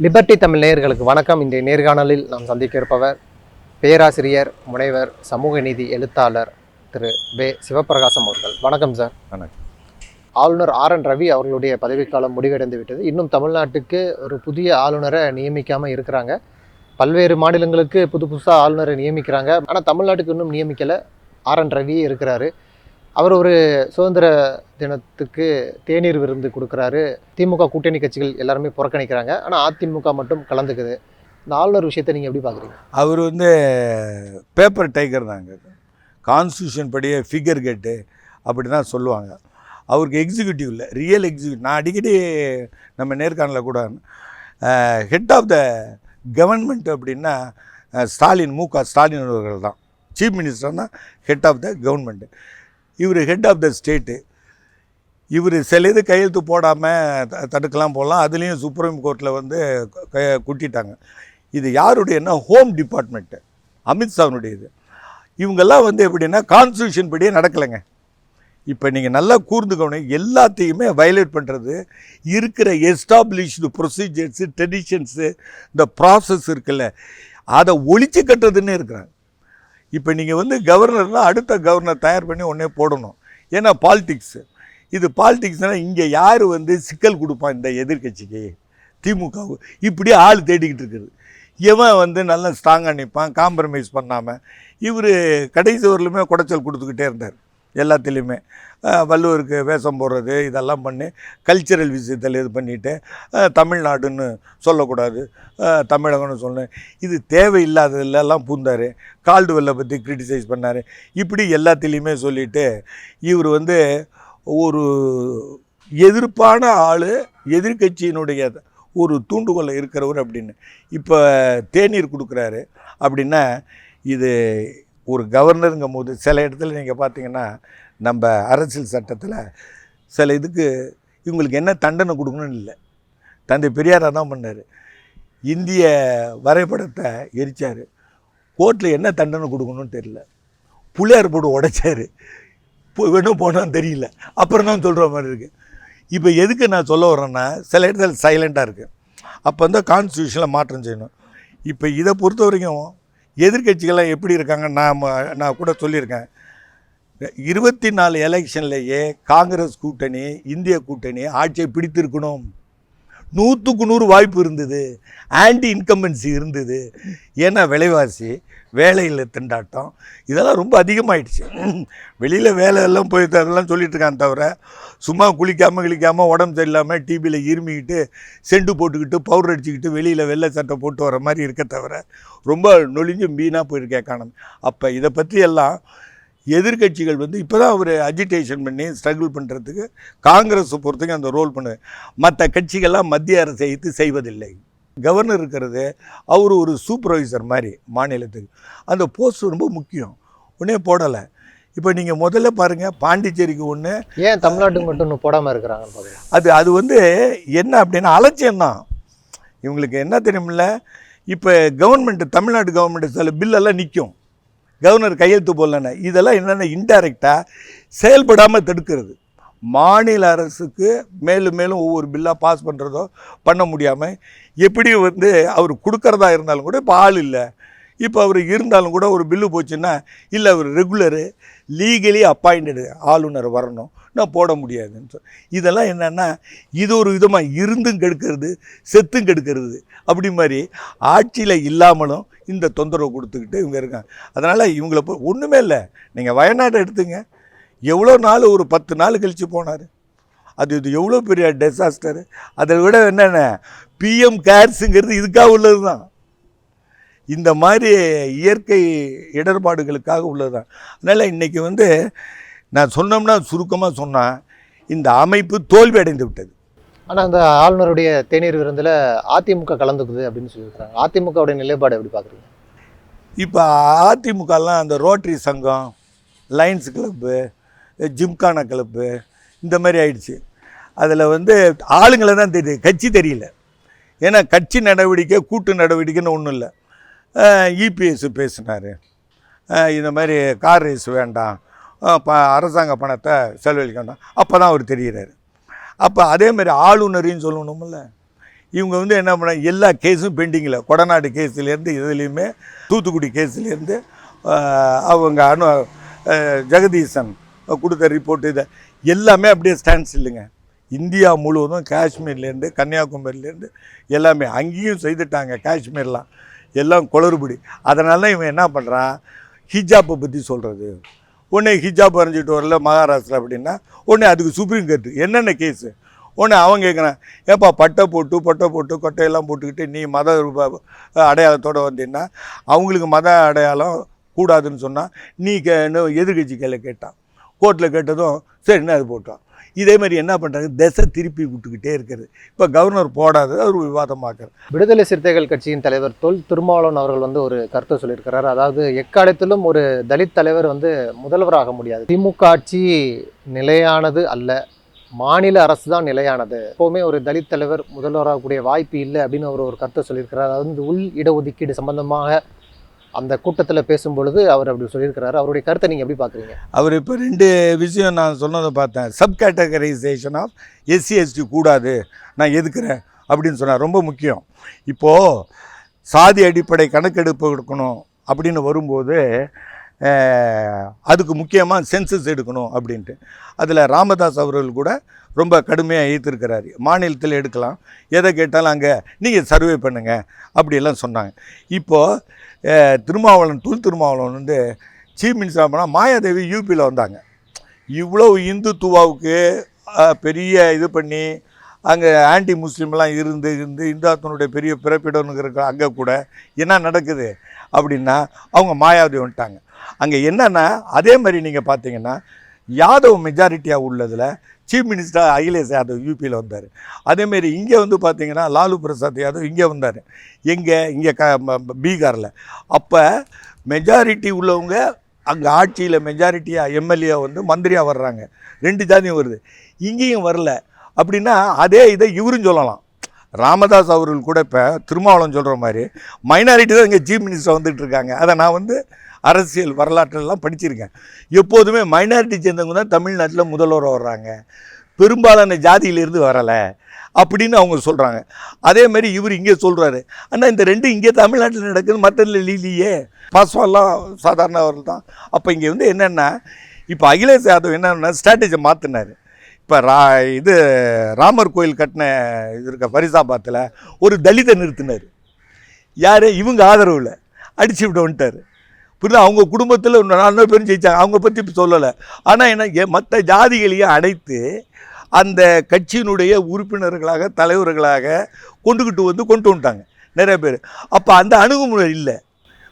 Liberty Tamil நேயர்களுக்கு வணக்கம். இன்றைய நேர்காணலில் நாம் சந்திக்க இருப்பவர் பேராசிரியர் முனைவர் சமூக நீதி எழுத்தாளர் திரு. வே. சிவபிரகாசம் அவர்கள். வணக்கம் சார். வணக்கம். ஆளுநர் ஆர். என். ரவி அவர்களுடைய பதவிக்காலம் முடிவடைந்து விட்டது. இன்னும் தமிழ்நாட்டுக்கு ஒரு புதிய ஆளுநரை நியமிக்காம இருக்கிறாங்க. பல்வேறு மாநிலங்களுக்கு புது புதுசாக ஆளுநரை நியமிக்கிறாங்க. ஆனால் தமிழ்நாட்டுக்கு இன்னும் நியமிக்கலை. ஆர். என். ரவியே இருக்கிறாரு. அவர் ஒரு சுதந்திர தினத்துக்கு தேநீர் விருந்து கொடுக்குறாரு. திமுக கூட்டணி கட்சிகள் எல்லாருமே புறக்கணிக்கிறாங்க. ஆனால் அதிமுக மட்டும் கலந்துக்குது. இந்த ஆளுநர் விஷயத்தை நீங்கள் எப்படி பார்க்குறீங்க அவர் வந்து பேப்பர் டைகர் தாங்க கான்ஸ்டியூஷன் படியே ஃபிகர் கேட்டு அப்படி தான் சொல்லுவாங்க. அவருக்கு எக்ஸிக்யூட்டிவ் இல்லை. ரியல் எக்ஸிக்யூட்டிவ் நான் அடிக்கடி நம்ம நேர்காணலில் கூட ஹெட் ஆஃப் த கவர்மெண்ட் அப்படின்னா ஸ்டாலின் மு க ஸ்டாலின் அவர்கள் தான். சீஃப் மினிஸ்டர் தான் ஹெட் ஆஃப் த கவர்மெண்ட்டு இவர் ஹெட் ஆஃப் த ஸ்டேட்டு இவர் சில இது கையெழுத்து போடாமல் தடுக்கலாம் போகலாம் அதுலேயும் சுப்ரீம் கோர்ட்டில் வந்து க குட்டிட்டாங்க. இது யாருடையன்னா ஹோம் டிபார்ட்மெண்ட்டு அமித்ஷாவினுடைய இது இவங்கெல்லாம் வந்து எப்படின்னா கான்ஸ்டியூஷன் படியே நடக்கலைங்க. இப்போ நீங்கள் நல்லா கூர்ந்து கவனிங்க. எல்லாத்தையுமே வயலேட் பண்ணுறது இருக்கிற எஸ்டாப்ளிஷ்டு ப்ரொசீஜர்ஸு ட்ரெடிஷன்ஸு இந்த ப்ராசஸ் இருக்குல்ல. அதை ஒழிச்சு கட்டுறதுன்னு இருக்கிறாங்க. இப்போ நீங்கள் வந்து கவர்னர்னால் அடுத்த கவர்னர் தயார் பண்ணி உடனே போடணும். ஏன்னா பாலிடிக்ஸு இது பாலிடிக்ஸ்னால் இங்கே யார் வந்து சிக்கல் கொடுப்பான் இந்த எதிர்க்கட்சிக்கு? திமுகவுக்கு இப்படி ஆள் தேடிக்கிட்டு இருக்குது. இவன் வந்து நல்லா ஸ்ட்ராங்காக நிற்பான் காம்ப்ரமைஸ் பண்ணாமல் இவர் கடைசி வரலுமே குடைச்சல் கொடுத்துக்கிட்டே இருந்தார். எல்லாத்துலேயுமே. வள்ளுவருக்கு வேஷம் போடுறது இதெல்லாம் பண்ணி கல்ச்சரல் விஷயத்தில் இது பண்ணிவிட்டு தமிழ்நாடுன்னு சொல்லக்கூடாது. தமிழகம்னு சொன்னேன். இது தேவையில்லாததுலலாம் பூந்தார். கால்டுவெல்லை பற்றி கிரிட்டிசைஸ் பண்ணார். இப்படி எல்லாத்துலேயுமே சொல்லிவிட்டு இவர் வந்து ஒரு எதிர்ப்பான ஆள் எதிர்க்கட்சியினுடைய ஒரு தூண்டுகோலை இருக்கிறவர் அப்படின்னு. இப்போ தேநீர் கொடுக்குறாரு. அப்படின்னா இது ஒரு கவர்னருங்கும் போது சில இடத்துல நீங்கள் பார்த்தீங்கன்னா நம்ம அரசியல் சட்டத்தில் சில இதுக்கு இவங்களுக்கு என்ன தண்டனை கொடுக்கணும்னு இல்லை. தந்தை பெரியாராக தான் பண்ணார். இந்திய வரைபடத்தை எரிச்சார். கோர்ட்டில் என்ன தண்டனை கொடுக்கணும்னு தெரியல. புள்ளையார் போட்டு உடைச்சார். வேணும் போனான்னு தெரியல. அப்புறம் தான் சொல்கிற மாதிரி இருக்குது இப்போ எதுக்கு நான் சொல்ல வரேன்னா சில இடத்துல சைலண்ட்டாக இருக்குது அப்போ வந்து கான்ஸ்டியூஷனில் மாற்றம் செய்யணும். இப்போ இதை பொறுத்த வரைக்கும் எதிர்க்கட்சிகள்லாம் எப்படி இருக்காங்க நான் நான் கூட சொல்லியிருக்கேன். இருபத்தி நாலு எலெக்ஷன்லேயே காங்கிரஸ் கூட்டணி இந்திய கூட்டணி ஆட்சியை பிடித்திருக்கணும். நூற்றுக்கு நூறு வாய்ப்பு இருந்தது. ஆன்டி இன்கம்பன்சி இருந்தது. ஏன்னா விலைவாசி வேலையில் திண்டாட்டம் இதெல்லாம் ரொம்ப அதிகமாயிடுச்சு. வெளியில் வேலை எல்லாம் போய் அதெல்லாம் சொல்லிட்டு தவிர சும்மா குளிக்காமல் கிளிக்காமல் உடம்பு சரியில்லாமல் டிவியில் இருமிக்கிட்டு செண்டு போட்டுக்கிட்டு பவுடர் அடிச்சுக்கிட்டு வெளியில் வெள்ளை சட்டை போட்டு வர மாதிரி இருக்க தவிர ரொம்ப நொழிஞ்சு மீனாக போயிருக்க எக்கானமி அப்போ இதை பற்றி எல்லாம் எதிர்க்கட்சிகள் வந்து இப்போ தான் அவர் அஜிடேஷன் பண்ணி ஸ்ட்ரகிள் பண்ணுறதுக்கு காங்கிரஸை பொறுத்தவரைக்கும் அந்த ரோல் பண்ணுது மற்ற கட்சிகள்லாம் மத்திய அரசை எதிர்த்து செய்வதில்லை. கவர்னர் இருக்கிறது அவர் ஒரு சூப்பர்வைசர் மாதிரி மாநிலத்துக்கு. அந்த போஸ்ட் ரொம்ப முக்கியம். உடனே போடலை. இப்போ நீங்கள் முதல்ல பாருங்கள் பாண்டிச்சேரிக்கு ஒன்று ஏன் தமிழ்நாட்டுக்கு மட்டும் இன்னும் போடாமல் பார்க்குறேன் அது அது வந்து என்ன அப்படின்னா அலட்சியம்தான். இவங்களுக்கு என்ன தெரியுமில்ல இப்போ கவர்மெண்ட்டு தமிழ்நாடு கவர்மெண்ட் சில பில்லெல்லாம் நிற்கும் கவர்னர் கையெழுத்து போடலன்னு. இதெல்லாம் என்னென்ன இன்டைரக்டாக செயல்படாமல் தடுக்கிறது. மாநில அரசுக்கு மேலும் மேலும் ஒவ்வொரு பில்லாக பாஸ் பண்ணுறதோ பண்ண முடியாமல் எப்படி வந்து அவர் கொடுக்கறதா இருந்தாலும் கூட இப்போ ஆள் இல்லை. இப்போ அவர் இருந்தாலும் கூட ஒரு பில்லு போச்சுன்னா இல்லை அவர் ரெகுலரு லீகலி அப்பாயிண்டடு ஆளுநர் வரணும். நான் போட முடியாதுன்னு சொல். இதெல்லாம் என்னென்னா இது ஒரு விதமாக இருந்தும் கெடுக்கிறது செத்தும் கெடுக்கிறது. அப்படி மாதிரி ஆட்சியில் இல்லாமலும் இந்த தொந்தரவு கொடுத்துக்கிட்டு இவங்க இருக்காங்க. அதனால் இவங்கள போ ஒன்றுமே இல்லை. நீங்கள் வயநாட்டை எடுத்துங்க. எவ்வளோ நாள் ஒரு பத்து நாள் கழித்து போனார். அது இது எவ்வளோ பெரிய டிசாஸ்டரு அதை விட என்னென்ன பிஎம் கேர்ஸுங்கிறது இதுக்காக உள்ளது தான் இந்த மாதிரி இயற்கை இடர்பாடுகளுக்காக உள்ளது தான் அதனால் இன்றைக்கி வந்து நான் சொன்னோம்னா சுருக்கமாக சொன்னால் இந்த அமைப்பு தோல்வி அடைந்து விட்டது ஆனால் அந்த ஆளுநருடைய தேநீர் விருந்தில் அதிமுக கலந்துக்குது அப்படின்னு சொல்லியிருக்கிறாங்க. அதிமுகவுடைய நிலைப்பாடு எப்படி பார்க்குறீங்க? இப்போ அதிமுகலாம் அந்த ரோட்டரி சங்கம் லைன்ஸ் கிளப்பு ஜிம்கானா கிளப்பு இந்த மாதிரி ஆயிடுச்சு. அதில் வந்து ஆளுங்களை தான் தெரியுது. கட்சி தெரியல. ஏன்னா கட்சி நடவடிக்கை கூட்டு நடவடிக்கைன்னு ஒன்றும் இல்லை. இபிஎஸ் பேசினார். இந்த மாதிரி கார் ரேஸ் வேண்டாம். ப அரசாங்க பணத்தை செலவழிக்கணும் அப்போ தான் அவர் தெரிகிறார். அப்போ அதே மாதிரி சொல்லணும்ல. சொல்லணுமில்ல இவங்க வந்து என்ன பண்ண எல்லா கேஸும் பெண்டிங்கில் கொடநாடு கேஸ்லேருந்து இதுலேயுமே தூத்துக்குடி கேஸ்லேருந்து அவங்க அனு ஜெகதீசன் கொடுத்த ரிப்போர்ட் இதை. எல்லாமே அப்படியே ஸ்டாண்ட்ஸ் இல்லைங்க. இந்தியா முழுவதும் காஷ்மீர்லேருந்து கன்னியாகுமரியிலேருந்து எல்லாமே அங்கேயும் செய்துட்டாங்க காஷ்மீர்லாம். எல்லாம் குளறுபடி. அதனால இவன் என்ன பண்ணுறான் ஹிஜாப்பை பற்றி சொல்கிறது உடனே ஹிஜாப் வரைஞ்சிட்டு வரல மகாராஷ்டிரா அப்படின்னா உடனே அதுக்கு சுப்ரீம் கோர்ட்டு என்னென்ன கேஸு உடனே அவன் கேட்குறான் ஏப்பா பட்டை போட்டு பட்டை போட்டு கொட்டையெல்லாம் போட்டுக்கிட்டு நீ மத அடையாளத்தோடு வந்தீங்கன்னா அவங்களுக்கு மத அடையாளம் கூடாதுன்னு சொன்னால் நீ கே எதிர்கட்சி கையில் கேட்டான். கோர்ட்டில் கேட்டதும் சரின்னு அது போட்டான்? இதே மாதிரி என்ன பண்ணுறாங்க திசை திருப்பி விட்டுக்கிட்டே இருக்கிறது இப்போ கவர்னர் போடாது அவர் விவாதமாக்குறது விடுதலை சிறுத்தைகள் கட்சியின் தலைவர் தொல் திருமாவளவன் அவர்கள் வந்து ஒரு கருத்தை சொல்லியிருக்கிறார். அதாவது எக்காலத்திலும் ஒரு தலித் தலைவர் வந்து முதல்வராக முடியாது. திமுக ஆட்சி நிலையானது அல்ல. மாநில அரசு தான் நிலையானது. எப்போவுமே ஒரு தலித் தலைவர் முதல்வராகக்கூடிய வாய்ப்பு இல்லை அப்படின்னு அவர் ஒரு கருத்தை சொல்லியிருக்கிறார். அதாவது உள் இடஒதுக்கீடு சம்பந்தமாக அந்த கூட்டத்தில் பேசும்பொழுது அவர் அப்படி சொல்லியிருக்கிறாரு. அவருடைய கருத்தை நீங்கள் எப்படி பார்க்குறீங்க அவர் இப்போ ரெண்டு விஷயம் நான் சொன்னதை பார்த்தேன். Sub categorization of SC ST கூடாது நான் எதுக்குறேன் அப்படின்னு சொன்னார். ரொம்ப முக்கியம். இப்போது சாதி அடிப்படை கணக்கெடுப்பு எடுக்கணும் அப்படின்னு வரும்போது அதுக்கு முக்கியமாக சென்சஸ் எடுக்கணும் அப்படின்ட்டு. அதில் ராமதாஸ் அவர்கள் கூட ரொம்ப கடுமையாக ஈர்த்திருக்கிறாரு மாநிலத்தில் எடுக்கலாம். எதை கேட்டாலும் அங்கே நீங்கள் சர்வே பண்ணுங்கள் அப்படியெல்லாம் சொன்னாங்க. இப்போது திருமாவளவன் துல் திருமாவளவன் வந்து சீஃப் மினிஸ்டர் பண்ணால் மாயாதேவி யூபியில் வந்தாங்க. இவ்வளோ இந்துத்துவாவுக்கு பெரிய இது பண்ணி அங்கே ஆன்டி முஸ்லீம்லாம் இருந்து இருந்து இந்தாத்தனுடைய பெரிய பிறப்பிடம்ங்கிற அங்கே கூட என்ன நடக்குது அப்படின்னா அவங்க மாயாவதி வந்துட்டாங்க. அங்கே என்னென்னா அதே மாதிரி நீங்கள் பார்த்தீங்கன்னா யாதவ் மெஜாரிட்டியாக உள்ளதில் சீஃப் மினிஸ்டர் அகிலேஷ் யாதவ் யூபியில் வந்தார். அதேமாரி இங்கே வந்து பார்த்தீங்கன்னா லாலு பிரசாத் யாதவ் இங்கே வந்தார். எங்கே? இங்கே க ம- பீகாரில். அப்போ மெஜாரிட்டி உள்ளவங்க அங்கே ஆட்சியில் மெஜாரிட்டியாக எம்எல்ஏ வந்து மந்திரியாக வர்றாங்க. ரெண்டு ஜாதியும் வருது. இங்கேயும் வரல. அப்படின்னா அதே இதை இவரும் சொல்லலாம். ராமதாஸ் அவர்கள் கூட இப்போ திருமாவளம் சொல்கிற மாதிரி மைனாரிட்டி தான் இங்கே சீஃப் மினிஸ்டர் வந்துட்டு இருக்காங்க. அதை நான் வந்து அரசியல் வரலாற்றெல்லாம் படிச்சிருக்கேன். எப்போதுமே மைனாரிட்டி சேர்ந்தவங்க தான் தமிழ்நாட்டில் முதல்வராக வர்றாங்க. பெரும்பாலான ஜாதியிலிருந்து வரலை அப்படின்னு அவங்க சொல்கிறாங்க அதே மாதிரி இவர் இங்கே சொல்கிறாரு ஆனால் இந்த ரெண்டும் இங்கே தமிழ்நாட்டில் நடக்குது மற்ற லீலியே பாஸ்வாலாம் சாதாரண அவர் தான். அப்போ இங்கே வந்து என்னென்னா இப்போ அகிலேஷ் யாதவ் என்னன்னா ஸ்ட்ராட்டஜி மாற்றினார் இப்போ ரா இது ராமர் கோயில் கட்டின இது இருக்க ஃபரிசாபாத்தில் ஒரு தலித்தை நிறுத்தினார். யார்? இவங்க ஆதரவில். அடிச்சு விட்டு வந்துட்டார். புரியுதா அவங்க குடும்பத்தில் நாலு பேரும் ஜெயித்தாங்க அவங்க பற்றி சொல்லலை. ஆனால் என்ன மற்ற ஜாதிகளையும் அடைத்து அந்த கட்சியினுடைய உறுப்பினர்களாக தலைவர்களாக கொண்டுக்கிட்டு வந்து கொண்டு வந்துட்டாங்க. நிறைய பேர். அப்போ அந்த அணுகுமுறை இல்லை.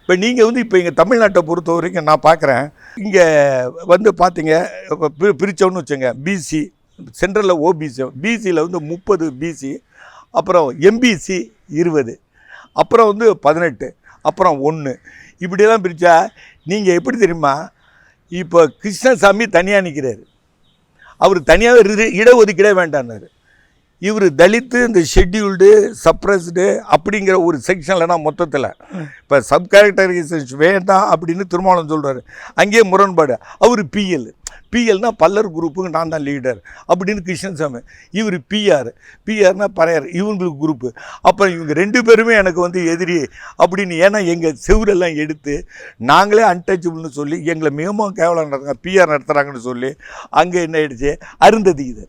இப்போ நீங்கள் வந்து இப்போ இங்கே தமிழ்நாட்டை பொறுத்த வரைக்கும் நான் பார்க்குறேன் இங்கே வந்து பார்த்தீங்க இப்போ பி பிரித்தோன்னு வச்சுங்க பிசி சென்ட்ரலில் ஓபிசி பிசியில் வந்து முப்பது பிசி அப்புறம் எம்பிசி இருபது அப்புறம் வந்து பதினெட்டு அப்புறம் ஒன்று இப்படியெல்லாம் பிரித்தா நீங்கள் எப்படி தெரியுமா? இப்போ கிருஷ்ணசாமி தனியாக நிற்கிறாரு அவர் தனியாக இடஒதுக்கீடே வேண்டான்னாரு இவர் தலித்து இந்த ஷெட்யூல்டு சப்ரஸ்டு அப்படிங்கிற ஒரு செக்ஷன்லனா மொத்தத்தில். இப்போ சப் கேரக்டரைசேஷன் வேண்டாம் அப்படின்னு திருமாவளவன் சொல்கிறாரு அங்கேயே முரண்பாடு. அவர் பிஎல் பிஎல்னா பல்லர் குரூப்புக்கு நான் தான் லீடர் அப்படின்னு கிருஷ்ணசாமி இவர் பிஆர் பிஆர்னா பறையார். இவங்களுக்கு குரூப்பு. அப்புறம் இவங்க ரெண்டு பேருமே எனக்கு வந்து எதிரி. அப்படின்னு ஏன்னா எங்கள் செவுரெல்லாம் எடுத்து நாங்களே அன்டச்சபிள்னு சொல்லி எங்களை மிகவும் கேவலம் நடத்துங்க பிஆர் நடத்துகிறாங்கன்னு சொல்லி அங்கே என்ன ஆயிடுச்சு? அருந்ததி இது.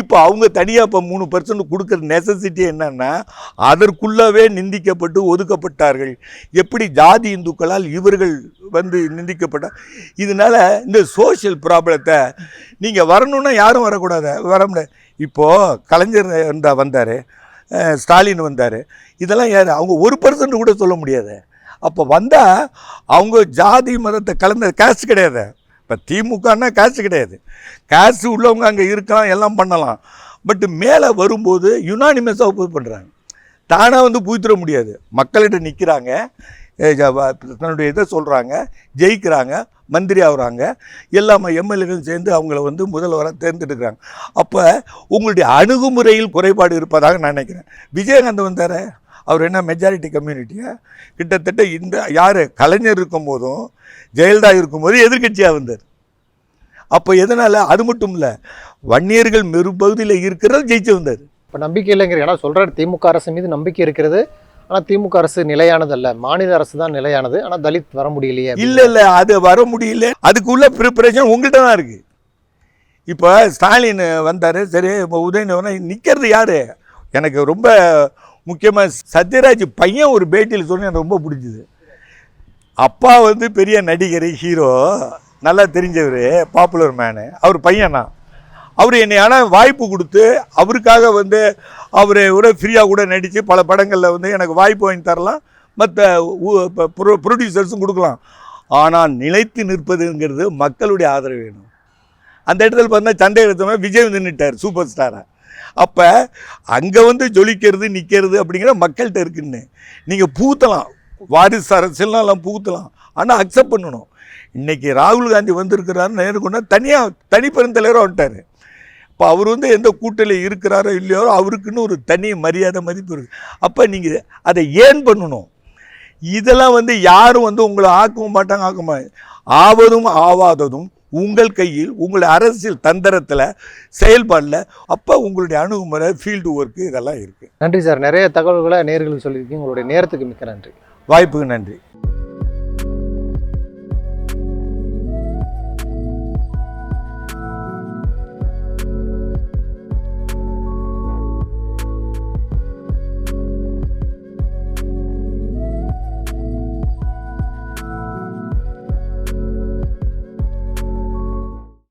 இப்போ அவங்க தனியாக இப்போ மூணு பர்சன்ட் கொடுக்குற நெசசிட்டி என்னன்னா அதற்குள்ளவே நிந்திக்கப்பட்டு ஒதுக்கப்பட்டார்கள். எப்படி ஜாதி இந்துக்களால் இவர்கள் வந்து நிந்திக்கப்பட்ட இதனால இந்த சோஷியல் ப்ராப்ளத்தை நீங்கள் வரணுன்னா யாரும் வரக்கூடாது வர முடியாது. இப்போது கலைஞர் இருந்தால் வந்தார் ஸ்டாலின் வந்தார் இதெல்லாம் யார்? அவங்க ஒரு பர்சன்ட் கூட சொல்ல முடியாது. அப்போ வந்தால் அவங்க ஜாதி மதத்தை கலந்த காசு கிடையாது. இப்போ திமுகன்னா காசு கிடையாது. காசு உள்ளவங்க அங்கே இருக்கலாம் எல்லாம் பண்ணலாம். பட் மேலே வரும்போது யுனானிமஸாக ஒப்புது பண்ணுறாங்க தானாக வந்து பூத்திர முடியாது. மக்கள்கிட்ட நிற்கிறாங்க தன்னுடைய இதை சொல்கிறாங்க ஜெயிக்கிறாங்க. மந்திரி ஆகுறாங்க. எல்லா எம்எல்ஏகளும் சேர்ந்து அவங்கள வந்து முதல்வராக தேர்ந்தெடுக்கிறாங்க. அப்போ உங்களுடைய அணுகுமுறையில் குறைபாடு இருப்பதாக நான் நினைக்கிறேன். விஜயகாந்த் வந்தார்? அவர் என்ன மெஜாரிட்டி கம்யூனிட்டியா கிட்டத்தட்ட இந்த யார்? கலைஞர் இருக்கும்போதும் ஜெயலலிதா இருக்கும்போது எதிர்க்கட்சியாக வந்தார். அப்போ எதனால்? அது மட்டும் இல்லை வன்னியர்கள் பெரும்பகுதியில் இருக்கிறது ஜெயிச்சு வந்தார். இப்போ நம்பிக்கை இல்லைங்கிற ஏன்னா சொல்கிறார் திமுக அரசு மீது நம்பிக்கை இருக்கிறது. ஆனால் திமுக அரசு நிலையானது அல்ல மாநில அரசு தான் நிலையானது. ஆனால் தலித் வர முடியலையே இல்ல இல்ல அது வர முடியல. அதுக்குள்ள ப்ரிப்பரேஷன் உங்கள்கிட்ட தான் இருக்கு. இப்போ ஸ்டாலின் வந்தாரு. சரி இப்போ உதயநிதி நிற்கிறது யாரு? எனக்கு ரொம்ப முக்கியமாக சத்யராஜ் பையன் ஒரு பேட்டியில் சொன்னேன் எனக்கு ரொம்ப பிடிச்சிது. அப்பா வந்து பெரிய நடிகர் ஹீரோ நல்லா தெரிஞ்சவர் பாப்புலர் மேனு அவர் பையனா அவர் என்னை ஆனால் வாய்ப்பு கொடுத்து அவருக்காக வந்து அவர் கூட ஃப்ரீயாக கூட நடித்து பல படங்களில் வந்து எனக்கு வாய்ப்பு வாங்கி தரலாம். மற்ற ப்ரொடியூசர்ஸும் கொடுக்கலாம். ஆனால் நிலைத்து நிற்பதுங்கிறது மக்களுடைய ஆதரவு வேணும். அந்த இடத்துல பார்த்தா சண்டை எடுத்தவங்க விஜய் வந்து சூப்பர் ஸ்டாராக அப்போ அங்கே வந்து ஜொலிக்கிறது நிற்கிறது அப்படிங்கிற மக்கள்கிட்ட இருக்குன்னு. நீங்கள் பூத்தலாம் வாரிசு அரசியல்லாம் எல்லாம் பூத்தலாம் ஆனால் அக்செப்ட் பண்ணணும். இன்றைக்கி ராகுல் காந்தி வந்திருக்கிறாரு நேருக்குன்னா தனியாக தனிப்பெருந்தலைவராக வந்துட்டார். இப்போ அவர் வந்து எந்த கூட்டணியில் இருக்கிறாரோ இல்லையோ அவருக்குன்னு ஒரு தனி மரியாதை மதிப்பு இருக்குது அப்போ நீங்கள் அதை ஏன் பண்ணணும்? இதெல்லாம் வந்து யாரும் வந்து உங்களை ஆக்கவும் மாட்டாங்க ஆக்க மாட்டாங்க. ஆவதும் ஆவாததும் உங்கள் கையில் உங்களுடைய அரசியல் தந்திரத்தில் செயல்பாடில் அப்போ உங்களுடைய அணுகுமுறை ஃபீல்டு ஒர்க்கு இதெல்லாம் இருக்குது நன்றி சார். நிறைய தகவல்களை நேர்களுக்கு சொல்லியிருக்கீங்க. உங்களுடைய நேரத்துக்கு மிக்க நன்றி. வாய்ப்புக்கு நன்றி.